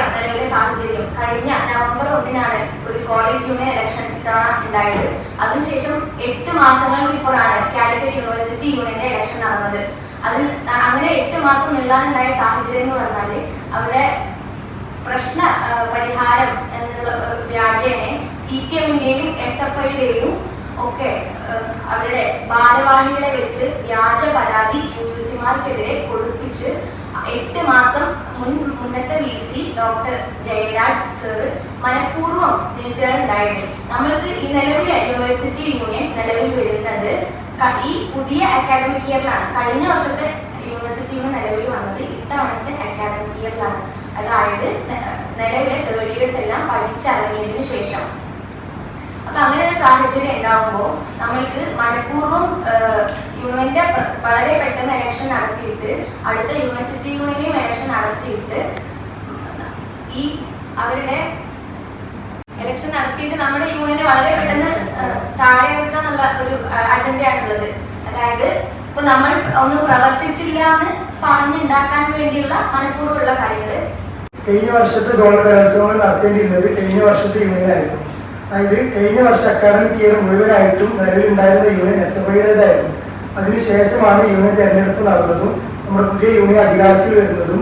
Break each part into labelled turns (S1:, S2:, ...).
S1: ഇതാണ് നിലവിലെ സാഹചര്യം. കഴിഞ്ഞ നവംബർ ഒന്നിനാണ് ഒരു കോളേജ് യൂണിയൻ ഇലക്ഷൻ ഇത്തവണ ഉണ്ടായത്. അതിനുശേഷം എട്ട് മാസങ്ങൾക്ക് ഇപ്പോഴാണ് കാലിക്കറ്റ് യൂണിവേഴ്സിറ്റി യൂണിയന്റെ ഇലക്ഷൻ നടന്നത്. അതിൽ അങ്ങനെ എട്ട് മാസം നിൽക്കാനുണ്ടായ സാഹചര്യം എന്ന് പറഞ്ഞാൽ അവിടെ പ്രശ്ന പരിഹാരം എന്നുള്ള വ്യാജേനെ സി പി എമ്മിന്റെയും എസ് എഫ് ഐയുടെയും ഒക്കെ അവരുടെ ഭാരവാഹികളെ വെച്ച് വ്യാജ പരാതി യു സിമാർക്കെതിരെ കൊടുപ്പിച്ച് എട്ട് മാസം മുൻ മുന്നത്തെ V C doctor Jayaraj sir മനഃപൂർവം നീട്ടുകയുണ്ടായത് നമ്മൾക്ക് ഈ നിലവിലെ യൂണിവേഴ്സിറ്റി യൂണിയൻ നിലവിൽ വരുന്നത് ഈ പുതിയ അക്കാഡമിക് ഇയറിലാണ് കഴിഞ്ഞ വർഷത്തെ യൂണിവേഴ്സിറ്റി യൂണിയൻ നിലവിൽ വന്നത് ഇത്തവണത്തെ അക്കാഡമിക് ഇയറിലാണ് അതായത് നിലവിലെ തേർഡ് ഇയേഴ്സ് എല്ലാം പഠിച്ചിറങ്ങിയതിനു ശേഷം. അപ്പൊ അങ്ങനെ ഒരു സാഹചര്യം ഉണ്ടാവുമ്പോൾ നമ്മൾക്ക് മനഃപൂർവം യൂണിയന്റെ വളരെ പെട്ടെന്ന് ഇലക്ഷൻ നടത്തിയിട്ട് അടുത്ത യൂണിവേഴ്സിറ്റി യൂണിയനെയും ഇലക്ഷൻ നടത്തിയിട്ട് ഈ അവരുടെ ഇലക്ഷൻ നടത്തിയിട്ട് നമ്മുടെ യൂണിയനെ വളരെ പെട്ടെന്ന് താഴെ ഇറക്കുക എന്നുള്ള ഒരു അജണ്ടയാണുള്ളത്. അതായത് ഇപ്പൊ നമ്മൾ ഒന്നും പ്രവർത്തിച്ചില്ല എന്ന് പറഞ്ഞുണ്ടാക്കാൻ വേണ്ടിയുള്ള മനഃപൂർവമുള്ള കാര്യങ്ങൾ
S2: കഴിഞ്ഞ വർഷത്തെ സോണൽ കലോത്സവങ്ങൾ നടത്തേണ്ടിയിരുന്നത് കഴിഞ്ഞ വർഷത്തെ യൂണിയനായിരുന്നു. അതായത് കഴിഞ്ഞ വർഷം അക്കാഡമിക് ഇയർ മുഴുവനായിട്ടും നിലവിലുണ്ടായിരുന്ന യൂണിയൻ എസ് എഫ് ഐയുടേതായിരുന്നു അതിനുശേഷമാണ് യൂണിയൻ തെരഞ്ഞെടുപ്പ് നടന്നതും നമ്മുടെ പുതിയ യൂണിയൻ അധികാരത്തിൽ വരുന്നതും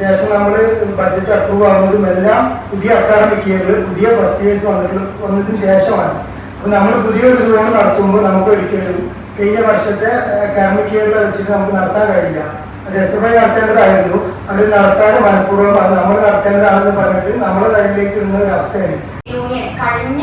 S2: ശേഷം നമ്മൾ ബഡ്ജറ്റ് അപ്രൂവ് ആവുന്നതും എല്ലാം പുതിയ അക്കാഡമിക് ഇയറിൽ പുതിയ ഫസ്റ്റ് ഇയേഴ്സ് വന്നിട്ടുള്ള വന്നതിന് ശേഷമാണ്. അപ്പം നമ്മൾ പുതിയൊരു സോൺ നടത്തുമ്പോൾ നമുക്ക് ഒരിക്കലും കഴിഞ്ഞ വർഷത്തെ അക്കാഡമിക് ഇയറിൽ വെച്ചിട്ട് നമുക്ക് നടത്താൻ കഴിയില്ല. ഐ നടത്തേണ്ടതായിരുന്നു. അവർ നടത്താൻ മനഃപൂർവം നമ്മൾ നടത്തേണ്ടതാണെന്ന് പറഞ്ഞിട്ട് നമ്മളെ കയ്യിലേക്ക് ഇടുന്ന ഒരു അവസ്ഥയാണ്.
S1: യൂണിയൻ കഴിഞ്ഞ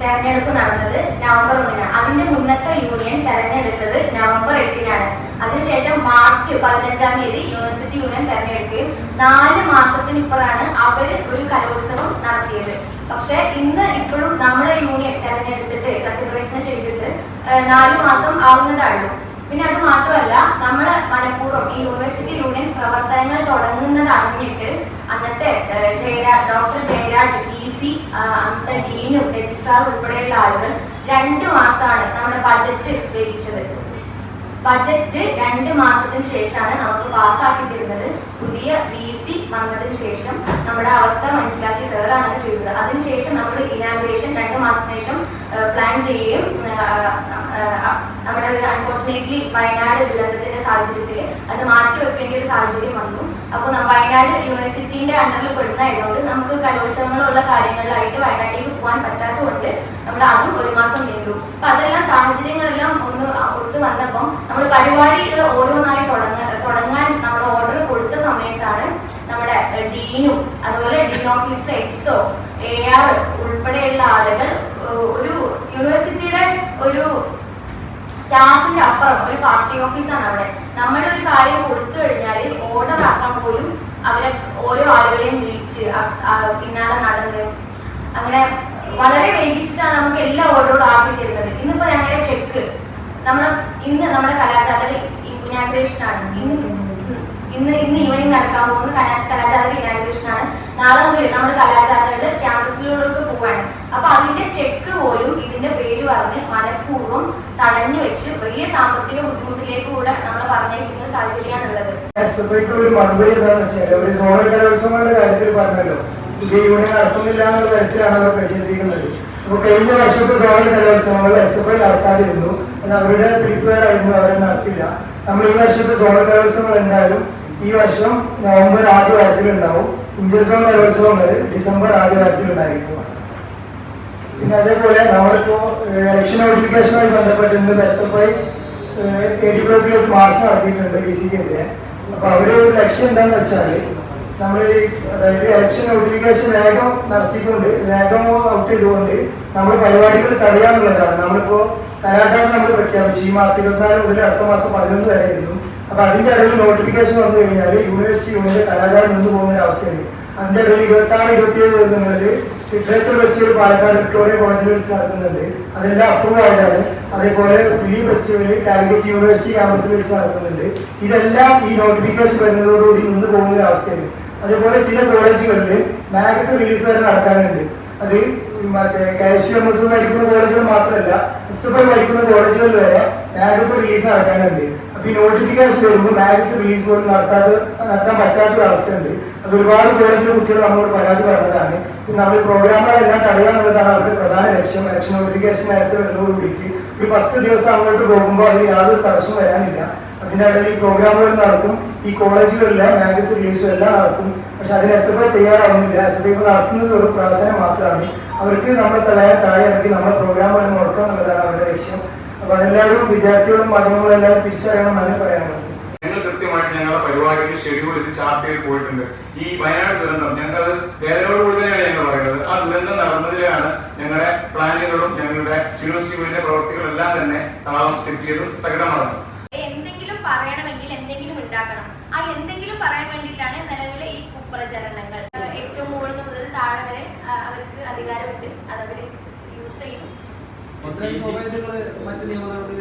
S1: തെരഞ്ഞെടുപ്പ് നടന്നത് നവംബർ ഒന്നിനാണ്. അതിന്റെ മുന്നത്തെ യൂണിയൻ തെരഞ്ഞെടുത്തത് നവംബർ എട്ടിനാണ്. അതിനുശേഷം മാർച്ച് പതിനഞ്ചാം തീയതി യൂണിവേഴ്സിറ്റി യൂണിയൻ തെരഞ്ഞെടുക്കുകയും നാല് മാസത്തിനിപ്പുറമാണ് അവർ ഒരു കലോത്സവം നടത്തിയത്. പക്ഷെ ഇന്ന് ഇപ്പോഴും നമ്മുടെ യൂണിയൻ തെരഞ്ഞെടുത്തിട്ട് സത്യപ്രതിജ്ഞ ചെയ്തിട്ട് നാല് മാസം ആവുന്നതായുള്ളൂ പിന്നെ അത് മാത്രമല്ല നമ്മൾ മനഃപൂർവം ഈ യൂണിവേഴ്സിറ്റി യൂണിയൻ പ്രവർത്തനങ്ങൾ തുടങ്ങുന്നത് അറിഞ്ഞിട്ട് അന്നത്തെ Jayaraj doctor Jayaraj P C അന്നത്തെ ഡീനും രജിസ്ട്രാർ ഉൾപ്പെടെയുള്ള ആളുകൾ രണ്ട് മാസമാണ് നമ്മുടെ ബജറ്റ് ലഭിച്ചത്. ബജറ്റ് രണ്ട് മാസത്തിന് ശേഷമാണ് നമുക്ക് പാസ്സാക്കി തരുന്നത് പുതിയ വി സി വന്നതിന് ശേഷം നമ്മുടെ അവസ്ഥ മനസ്സിലാക്കി സാറാണ് അത് ചെയ്തത്. അതിനുശേഷം നമ്മൾ ഇനാഗ്രേഷൻ രണ്ട് മാസത്തിന് ശേഷം പ്ലാൻ ചെയ്യുകയും നമ്മുടെ അൺഫോർച്ചുനേറ്റ്ലി വയനാട് ദുരന്തത്തിന്റെ സാഹചര്യത്തിൽ അത് മാറ്റി വെക്കേണ്ട ഒരു സാഹചര്യം വന്നു. അപ്പോൾ വയനാട് യൂണിവേഴ്സിറ്റിന്റെ അണ്ടറിൽ പെടുന്നതായതുകൊണ്ട് നമുക്ക് കലോത്സവങ്ങളുള്ള കാര്യങ്ങളിലായിട്ട് വയനാട്ടിലേക്ക് പോകാൻ പറ്റാത്തതുകൊണ്ട് നമ്മൾ അതും ഒരു മാസം നീണ്ടു. അപ്പൊ അതെല്ലാം സാഹചര്യങ്ങളെല്ലാം ഒന്ന് ഒത്തു വന്നപ്പം നമ്മൾ പരിപാടികൾ ഓരോന്നായി തുടങ്ങ തുടങ്ങാൻ നമ്മൾ ഓർഡർ കൊടുത്ത സമയത്താണ് നമ്മുടെ ഡീനും അതുപോലെ ഡീൻ ഓഫീസിലെ എസ്ഒ എ ആർ ഉൾപ്പെടെയുള്ള ആളുകൾ ഏഹ്, ഒരു യൂണിവേഴ്സിറ്റിയുടെ ഒരു സ്റ്റാഫിന്റെ അപ്പുറം ഒരു പാർട്ടി ഓഫീസാണ് അവിടെ. നമ്മളൊരു കാര്യം കൊടുത്തു കഴിഞ്ഞാൽ ഓർഡർ ആക്കാൻ പോലും അവരെ ഓരോ ആളുകളെയും വിളിച്ച് പിന്നാലെ നടന്ന് അങ്ങനെ വളരെ വൈകിച്ചിട്ടാണ് നമുക്ക് എല്ലാ ഓർഡറോടും ആക്കി തരുന്നത്. ഇന്നിപ്പോ ഞങ്ങളുടെ ചെക്ക് നമ്മൾ ഇന്ന് നമ്മുടെ കലാചാതക ഇനാഗ്രേഷൻ ആണ് ഇന്ന് ഇന്ന് ഈവനിങ് നടക്കാൻ പോകുന്ന കലാ- കലാചാതക ഇനാഗ്രേഷൻ ആണ് നാളെ മുതൽ നമ്മുടെ കലാചാതകളുടെ ക്യാമ്പസിലേക്ക് പോവാണ്. അപ്പൊ അതിന്റെ ചെക്ക് പോലും ഇതിന്റെ പേര് പറഞ്ഞ് മനഃപൂർവം തടഞ്ഞു വെച്ച് വലിയ സാമ്പത്തിക ബുദ്ധിമുട്ടിലേക്ക് കൂടെ നമ്മൾ പറഞ്ഞിരിക്കുന്ന ഒരു സാഹചര്യമാണുള്ളത്.
S2: കലോത്സവങ്ങളുടെ കാര്യത്തിൽ പറഞ്ഞല്ലോ. പുതിയ യൂണിയൻ നടത്തുന്നില്ല എന്നുള്ള അവർ പ്രചരിപ്പിക്കുന്നത്. അപ്പോൾ കഴിഞ്ഞ വർഷത്തെ സോണൽ കലോത്സവങ്ങൾ എസ് എഫ് ഐ നടത്താതിരുന്നു. അത് അവരുടെ പ്രിപ്പയറായിരുന്നു അവരെ നടത്തില്ല നമ്മൾ ഈ വർഷത്തെ സോണൽ കലോത്സവങ്ങൾ എന്തായാലും ഈ വർഷം നവംബർ ആദ്യ വാരത്തിൽ ഉണ്ടാവും ഇന്ത്യൻ സോൺ കലോത്സവങ്ങൾ ഡിസംബർ ആദ്യ വാരത്തിൽ ഉണ്ടായിരിക്കും പിന്നെ അതേപോലെ നമ്മളിപ്പോ ഇലക്ഷൻ നോട്ടിഫിക്കേഷനുമായി ബന്ധപ്പെട്ട് ഇന്ന് ബെസ് എഫ് ഐ എ ഡി ബ്ലോക്കിൽ ഒരു മാർച്ച് നടത്തിയിട്ടുണ്ട് ഡി സിക്കെതിരെ അപ്പൊ അവർ ഒരു ലക്ഷ്യം എന്താന്ന് വെച്ചാൽ നമ്മൾ അതായത് ഇലക്ഷൻ നോട്ടിഫിക്കേഷൻ വേഗം നടത്തിക്കൊണ്ട് വേഗം ഔട്ട് ചെയ്തുകൊണ്ട് നമ്മൾ പരിപാടികൾ തടയാന്നുള്ളതാണ് നമ്മളിപ്പോ കലാചാരം നമ്മൾ പ്രഖ്യാപിച്ചു. ഈ മാസം ഇരുപത്തിനാല് മുതൽ അടുത്ത മാസം പതിനൊന്ന് വരെ ആയിരുന്നു അപ്പൊ അതിന്റെ ഇടയിൽ നോട്ടിഫിക്കേഷൻ വന്നു കഴിഞ്ഞാൽ യൂണിവേഴ്സിറ്റി യൂണിറ്റ് കലാചാരം നിന്ന് പോകുന്ന ഒരു അവസ്ഥയാണ്. അതിന്റെ ഇടയിൽ ഇരുപത്തി ആറ് ഇരുപത്തിയേഴ് ദിവസങ്ങളിൽ ലിറ്ററേച്ചർ ഫെസ്റ്റിവൽ പാലക്കാട് വിക്ടോറിയ കോളേജിൽ വെച്ച് നടത്തുന്നുണ്ട്. അതെല്ലാം അപ്രൂവ് ആയതാണ്. അതേപോലെ ഫിലിം ഫെസ്റ്റിവൽ കാലിക്കറ്റ് യൂണിവേഴ്സിറ്റി ക്യാമ്പസിൽ വെച്ച് നടത്തുന്നുണ്ട്. ഇതെല്ലാം ഈ നോട്ടിഫിക്കേഷൻ വരുന്നതോടുകൂടി നിന്ന് പോകുന്ന അവസ്ഥയാണ്. അതേപോലെ ചില കോളേജുകളിൽ മാഗസിൻ റിലീസ് വരെ നടക്കാനുണ്ട് അത് മറ്റേ K S U M S ഭരിക്കുന്ന കോളേജുകൾ മാത്രമല്ല എസ് എഫ് ഐ ഭരിക്കുന്ന കോളേജുകളിൽ വരെ മാഗസിൻ റിലീസ് നടക്കാനുണ്ട് അപ്പൊ ഈ നോട്ടിഫിക്കേഷൻ വരുമ്പോൾ ബാഗസ് റിലീസ് പോലും നടത്താതെ നടത്താൻ പറ്റാത്ത അവസ്ഥയുണ്ട് അത് ഒരുപാട് കോളേജിലെ കുട്ടികൾ നമ്മളോട് പരാതി പറഞ്ഞതാണ്. നമ്മൾ പ്രോഗ്രാമുകളെല്ലാം തടയുക എന്നുള്ളതാണ് അവരുടെ പ്രധാന ലക്ഷ്യം. ലക്ഷ്യ നോട്ടിഫിക്കേഷൻ നേരത്തെ വരുന്നതോടുകൂടിയിട്ട് ഒരു പത്ത് ദിവസം അങ്ങോട്ട് പോകുമ്പോൾ അതിൽ യാതൊരു തടസ്സവും വരാനില്ല. അതിന്റെ ഇടയിൽ ഈ പ്രോഗ്രാമുകൾ നടക്കും ഈ കോളേജുകളിലെ മാഗസിൻ റിലീസും എല്ലാം നടക്കും. പക്ഷെ അതിന് എസ് എഫ് ഐ തയ്യാറാവുന്നില്ല. എസ് എഫ് ഐ നടത്തുന്നത് ഒരു പ്രവർത്തനം മാത്രമാണ്. അവർക്ക് നമ്മൾ തലയാൻ താഴെ ഇറക്കി നമ്മുടെ പ്രോഗ്രാമുകൾ മുടക്കുക എന്നുള്ളതാണ് അവരുടെ ലക്ഷ്യം അപ്പൊ അതെല്ലാവരും വിദ്യാർത്ഥികളും മാധ്യമങ്ങളും എല്ലാവരും തിരിച്ചറിയണം എന്നാണ് പറയാനുള്ളത്
S3: ഞങ്ങൾ കൃത്യമായിട്ട് ഞങ്ങളുടെ പരിപാടിയുടെ ഷെഡ്യൂൾ ഇത് ചാർട്ട് ചെയ്ത് പോയിട്ടുണ്ട്. ഈ വയനാട് ദുരന്തം ഞങ്ങൾ വേദനയോടുകൂടി തന്നെയാണ് ഞങ്ങൾ പറയുന്നത്. ആ ദുരന്തം നടന്നതിലാണ് ഞങ്ങളുടെ പ്ലാനുകളും ഞങ്ങളുടെ തന്നെ താളം തകിടമാണ്
S1: എന്തെങ്കിലും പറയണമെങ്കിൽ എന്തെങ്കിലും ഉണ്ടാക്കണം. ആ എന്തെങ്കിലും പറയാൻ വേണ്ടിയിട്ടാണ് നിലവിലെ ഈ കുപ്രചരണങ്ങൾ. ഏറ്റവും മുകളിൽ മുതൽ താഴെ വരെ അവർക്ക് അധികാരമുണ്ട്. അത് അവർ യൂസ് ചെയ്യും.
S4: മറ്റ് നിയമ നടപടി